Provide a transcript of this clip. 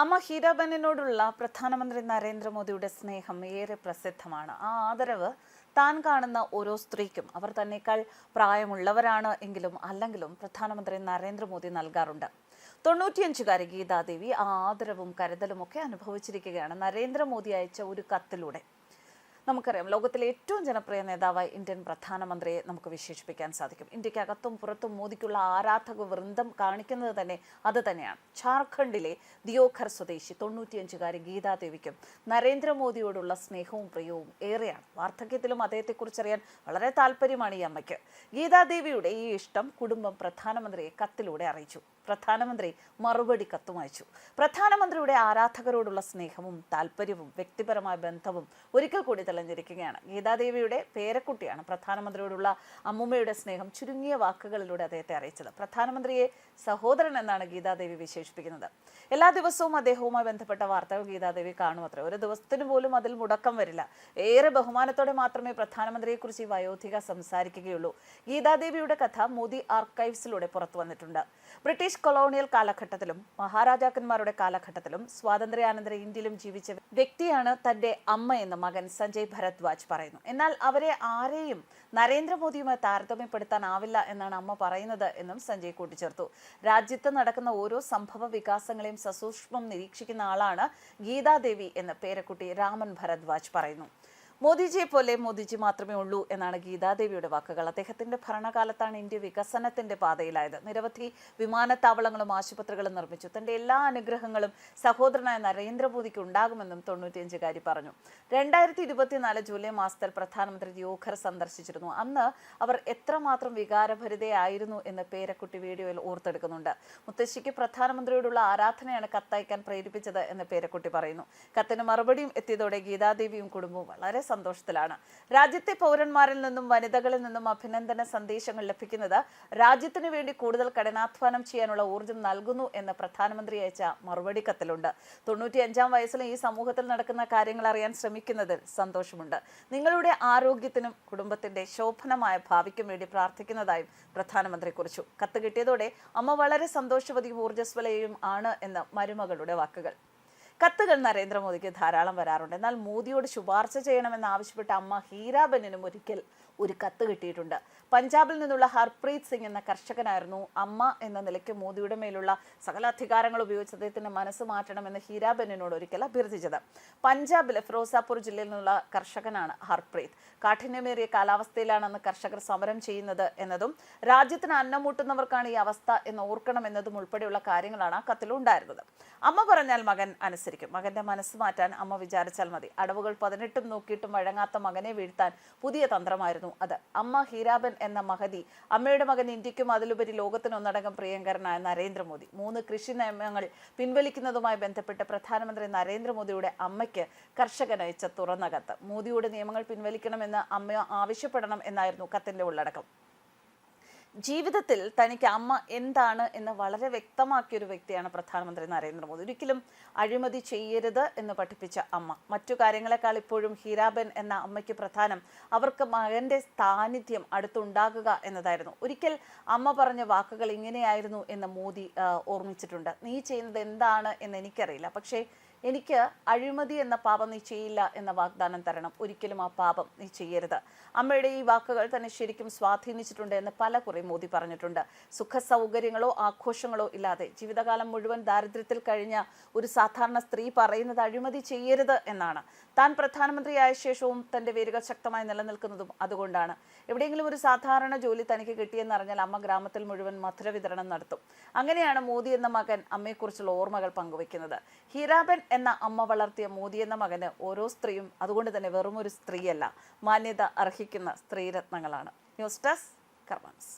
അമ്മ ഹീരാബെന്നിനോടുള്ള പ്രധാനമന്ത്രി നരേന്ദ്രമോദിയുടെ സ്നേഹം ഏറെ പ്രസിദ്ധമാണ്. ആ ആദരവ് താൻ കാണുന്ന ഓരോ സ്ത്രീക്കും. അവർ തന്നെക്കാൾ പ്രായമുള്ളവരാണ് എങ്കിലും അല്ലെങ്കിലും പ്രധാനമന്ത്രി നരേന്ദ്രമോദി നൽകാറുണ്ട്. തൊണ്ണൂറ്റിയഞ്ചുകാരി ഗീതാദേവി ആ ആദരവും കരുതലും ഒക്കെ അനുഭവിച്ചിരിക്കുകയാണ്. നരേന്ദ്രമോദി അയച്ച ഒരു കത്തിലൂടെ. നമുക്കറിയാം ലോകത്തിലെ ഏറ്റവും ജനപ്രിയ നേതാവായി ഇന്ത്യൻ പ്രധാനമന്ത്രിയെ നമുക്ക് വിശേഷിപ്പിക്കാൻ സാധിക്കും. ഇന്ത്യക്കകത്തും പുറത്തും മോദിക്കുള്ള ആരാധക വൃന്ദം കാണിക്കുന്നത് തന്നെ അത് തന്നെയാണ്. ഝാർഖണ്ഡിലെ ദിയോഖർ സ്വദേശി തൊണ്ണൂറ്റിയഞ്ചുകാരി ഗീതാദേവിക്കും നരേന്ദ്രമോദിയോടുള്ള സ്നേഹവും പ്രിയവും ഏറെയാണ്. വാർദ്ധക്യത്തിലും അദ്ദേഹത്തെക്കുറിച്ചറിയാൻ വളരെ താല്പര്യമാണ് ഈ അമ്മയ്ക്ക്. ഗീതാദേവിയുടെ ഈ ഇഷ്ടം കുടുംബം പ്രധാനമന്ത്രിയെ കത്തിലൂടെ അറിയിച്ചു. പ്രധാനമന്ത്രി മറുപടി കത്തും അയച്ചു പ്രധാനമന്ത്രിയുടെ ആരാധകരോടുള്ള സ്നേഹവും താല്പര്യവും വ്യക്തിപരമായ ബന്ധവും ഒരിക്കൽ കൂടി തെളിഞ്ഞിരിക്കുകയാണ്. ഗീതാദേവിയുടെ പേരക്കുട്ടിയാണ് പ്രധാനമന്ത്രിയോടുള്ള അമ്മുമ്മയുടെ സ്നേഹം ചുരുങ്ങിയ വാക്കുകളിലൂടെ അദ്ദേഹത്തെ അറിയിച്ചത്. പ്രധാനമന്ത്രിയെ സഹോദരൻ എന്നാണ് ഗീതാദേവി വിശേഷിപ്പിക്കുന്നത്. എല്ലാ ദിവസവും അദ്ദേഹവുമായി ബന്ധപ്പെട്ട വാർത്തകൾ ഗീതാദേവി കാണുമത്രേ. ഒരു ദിവസത്തിന് പോലും അതിൽ മുടക്കം വരില്ല. ഏറെ ബഹുമാനത്തോടെ മാത്രമേ പ്രധാനമന്ത്രിയെക്കുറിച്ച് ഈ വയോധിക സംസാരിക്കുകയുള്ളൂ. ഗീതാദേവിയുടെ കഥ മോദി ആർക്കൈവ്സിലൂടെ പുറത്തു വന്നിട്ടുണ്ട്. ബ്രിട്ടീഷ് കൊളോണിയൽ കാലഘട്ടത്തിലും മഹാരാജാക്കന്മാരുടെ കാലഘട്ടത്തിലും സ്വാതന്ത്ര്യാനന്തര ഇന്ത്യയിലും ജീവിച്ച വ്യക്തിയാണ് തന്റെ അമ്മ എന്ന് മകൻ സഞ്ജയ് ഭരദ്വാജ് പറയുന്നു. എന്നാൽ അവരെ ആരെയും നരേന്ദ്രമോദിയുമായി താരതമ്യപ്പെടുത്താനാവില്ല എന്നാണ് അമ്മ പറയുന്നത് എന്നും സഞ്ജയ് കൂട്ടിച്ചേർത്തു. രാജ്യത്ത് നടക്കുന്ന ഓരോ സംഭവ വികാസങ്ങളെയും സസൂക്ഷ്മം നിരീക്ഷിക്കുന്ന ആളാണ് ഗീതാദേവി എന്ന പേരക്കുട്ടി രാമൻ ഭരദ്വാജ് പറയുന്നു. മോദിജിയെ പോലെ മോദിജി മാത്രമേ ഉള്ളൂ എന്നാണ് ഗീതാദേവിയുടെ വാക്കുകൾ. അദ്ദേഹത്തിന്റെ ഭരണകാലത്താണ് ഇന്ത്യ വികസനത്തിന്റെ പാതയിലായത്. നിരവധി വിമാനത്താവളങ്ങളും ആശുപത്രികളും നിർമ്മിച്ചു. തന്റെ എല്ലാ അനുഗ്രഹങ്ങളും സഹോദരനായ നരേന്ദ്രമോദിക്ക് ഉണ്ടാകുമെന്നും തൊണ്ണൂറ്റിയഞ്ചുകാരി പറഞ്ഞു. രണ്ടായിരത്തി ഇരുപത്തിനാല് ജൂലൈ മാസത്തിൽ പ്രധാനമന്ത്രി ദ്യോഖർ സന്ദർശിച്ചിരുന്നു. അന്ന് അവർ എത്രമാത്രം വികാരഭരിതയായിരുന്നു എന്ന് പേരക്കുട്ടി വീഡിയോയിൽ ഓർത്തെടുക്കുന്നുണ്ട്. മുത്തശ്ശിക്ക് പ്രധാനമന്ത്രിയോടുള്ള ആരാധനയാണ് കത്തയക്കാൻ പ്രേരിപ്പിച്ചത് എന്ന് പേരക്കുട്ടി പറയുന്നു. കത്തിന് മറുപടിയും എത്തിയതോടെ ഗീതാദേവിയും കുടുംബവും വളരെ സന്തോഷത്തിലാണ്. രാജ്യത്തെ പൗരന്മാരിൽ നിന്നും വനിതകളിൽ നിന്നും അഭിനന്ദന സന്ദേശങ്ങൾ ലഭിക്കുന്നത് രാജ്യത്തിനു വേണ്ടി കൂടുതൽ കഠിനാധ്വാനം ചെയ്യാനുള്ള ഊർജം നൽകുന്നു എന്ന് പ്രധാനമന്ത്രി അയച്ച മറുപടി കത്തിലുണ്ട് തൊണ്ണൂറ്റിയഞ്ചാം വയസ്സിൽ ഈ സമൂഹത്തിൽ നടക്കുന്ന കാര്യങ്ങൾ അറിയാൻ ശ്രമിക്കുന്നതിൽ സന്തോഷമുണ്ട്. നിങ്ങളുടെ ആരോഗ്യത്തിനും കുടുംബത്തിന്റെ ശോഭനമായ ഭാവിക്കും വേണ്ടി പ്രാർത്ഥിക്കുന്നതായും പ്രധാനമന്ത്രി കുറിച്ചു. കത്ത് കിട്ടിയതോടെ അമ്മ വളരെ സന്തോഷവതിയും ഊർജസ്വലയും ആണ് എന്ന് മരുമകളുടെ വാക്കുകൾ. കത്തുകൾ നരേന്ദ്രമോദിക്ക് ധാരാളം വരാറുണ്ട്. എന്നാൽ മോദിയോട് ശുപാർശ ചെയ്യണമെന്ന് ആവശ്യപ്പെട്ട അമ്മ ഹീരാബെന്നിനും ഒരിക്കൽ ഒരു കത്ത് കിട്ടിയിട്ടുണ്ട്. പഞ്ചാബിൽ നിന്നുള്ള ഹർപ്രീത് സിംഗ് എന്ന കർഷകനായിരുന്നു അമ്മ എന്ന നിലയ്ക്ക് മോദിയുടെ മേലുള്ള സകല അധികാരങ്ങൾ ഉപയോഗിച്ച് അദ്ദേഹത്തിന്റെ മനസ്സ് മാറ്റണമെന്ന് ഹീരാബെന്നിനോട് ഒരിക്കൽ അഭ്യർത്ഥിച്ചത്. പഞ്ചാബിലെ ഫിറോസാപൂർ ജില്ലയിൽ നിന്നുള്ള കർഷകനാണ് ഹർപ്രീത്. കാഠിന്യമേറിയ കാലാവസ്ഥയിലാണ് കാലാവസ്ഥയിലാണെന്ന് കർഷകർ സമരം ചെയ്യുന്നത് എന്നതും രാജ്യത്തിന് അന്നമൂട്ടുന്നവർക്കാണ് ഈ അവസ്ഥ എന്ന് ഓർക്കണമെന്നതും ഉൾപ്പെടെയുള്ള കാര്യങ്ങളാണ് ആ കത്തിലുണ്ടായിരുന്നത്. അമ്മ പറഞ്ഞാൽ മകൻ അനുസരിക്കും മകന്റെ മനസ്സ് മാറ്റാൻ അമ്മ വിചാരിച്ചാൽ മതി. അടവുകൾ പതിനെട്ടും നോക്കിയിട്ടും വഴങ്ങാത്ത മകനെ വീഴ്ത്താൻ പുതിയ തന്ത്രമായിരുന്നു അത്. അമ്മ ഹീരാബൻ എന്ന മഹതി അമ്മയുടെ മകൻ ഇന്ത്യക്കും അതിലുപരി ലോകത്തിനൊന്നടങ്കം പ്രിയങ്കരനായ നരേന്ദ്രമോദി. മൂന്ന് കൃഷി നിയമങ്ങൾ പിൻവലിക്കുന്നതുമായി ബന്ധപ്പെട്ട് പ്രധാനമന്ത്രി നരേന്ദ്രമോദിയുടെ അമ്മയ്ക്ക് കർഷകൻ അയച്ച തുറന്ന കത്ത്. മോദിയുടെ നിയമങ്ങൾ പിൻവലിക്കണമെന്ന് അമ്മ ആവശ്യപ്പെടണം എന്നായിരുന്നു കത്തിന്റെ ഉള്ളടക്കം. ജീവിതത്തിൽ തനിക്ക് അമ്മ എന്താണ് എന്ന് വളരെ വ്യക്തമാക്കിയ ഒരു വ്യക്തിയാണ് പ്രധാനമന്ത്രി നരേന്ദ്രമോദി. ഒരിക്കലും അഴിമതി ചെയ്യരുത് എന്ന് പഠിപ്പിച്ച അമ്മ. മറ്റു കാര്യങ്ങളെക്കാൾ ഇപ്പോഴും ഹീരാബെൻ എന്ന അമ്മയ്ക്ക് പ്രധാനം അവർക്ക് മകന്റെ സാന്നിധ്യം അടുത്തുണ്ടാകുക എന്നതായിരുന്നു. ഒരിക്കൽ അമ്മ പറഞ്ഞ വാക്കുകൾ ഇങ്ങനെയായിരുന്നു എന്ന് മോദി ഓർമ്മിച്ചിട്ടുണ്ട്. നീ ചെയ്യുന്നത് എന്താണ് എന്ന് എനിക്കറിയില്ല. പക്ഷേ എനിക്ക് അഴിമതി എന്ന പാപം നീ ചെയ്യില്ല എന്ന വാഗ്ദാനം തരണം. ഒരിക്കലും ആ പാപം നീ ചെയ്യരുത്. അമ്മയുടെ ഈ വാക്കുകൾ തന്നെ ശരിക്കും സ്വാധീനിച്ചിട്ടുണ്ട് എന്ന് പല കുറി മോദി പറഞ്ഞിട്ടുണ്ട്. സുഖ സൗകര്യങ്ങളോ ആഘോഷങ്ങളോ ഇല്ലാതെ ജീവിതകാലം മുഴുവൻ ദാരിദ്ര്യത്തിൽ കഴിഞ്ഞ ഒരു സാധാരണ സ്ത്രീ പറയുന്നത് അഴിമതി ചെയ്യരുത് എന്നാണ്. താൻ പ്രധാനമന്ത്രിയായ ശേഷവും തന്റെ വേരുകൾ ശക്തമായി നിലനിൽക്കുന്നതും അതുകൊണ്ടാണ്. എവിടെയെങ്കിലും ഒരു സാധാരണ ജോലി തനിക്ക് കിട്ടിയെന്നറിഞ്ഞാൽ അമ്മ ഗ്രാമത്തിൽ മുഴുവൻ മധുര വിതരണം നടത്തും. അങ്ങനെയാണ് മോദി എന്ന മകൻ അമ്മയെക്കുറിച്ചുള്ള ഓർമ്മകൾ പങ്കുവയ്ക്കുന്നത്. ഹീരാബൻ എന്ന അമ്മ വളർത്തിയ മോദി എന്ന മകന് ഓരോ സ്ത്രീയും അതുകൊണ്ട് തന്നെ വെറും ഒരു സ്ത്രീയല്ല മാന്യത അർഹിക്കുന്ന സ്ത്രീരത്നങ്ങളാണ്. News desk കർമാൻസ്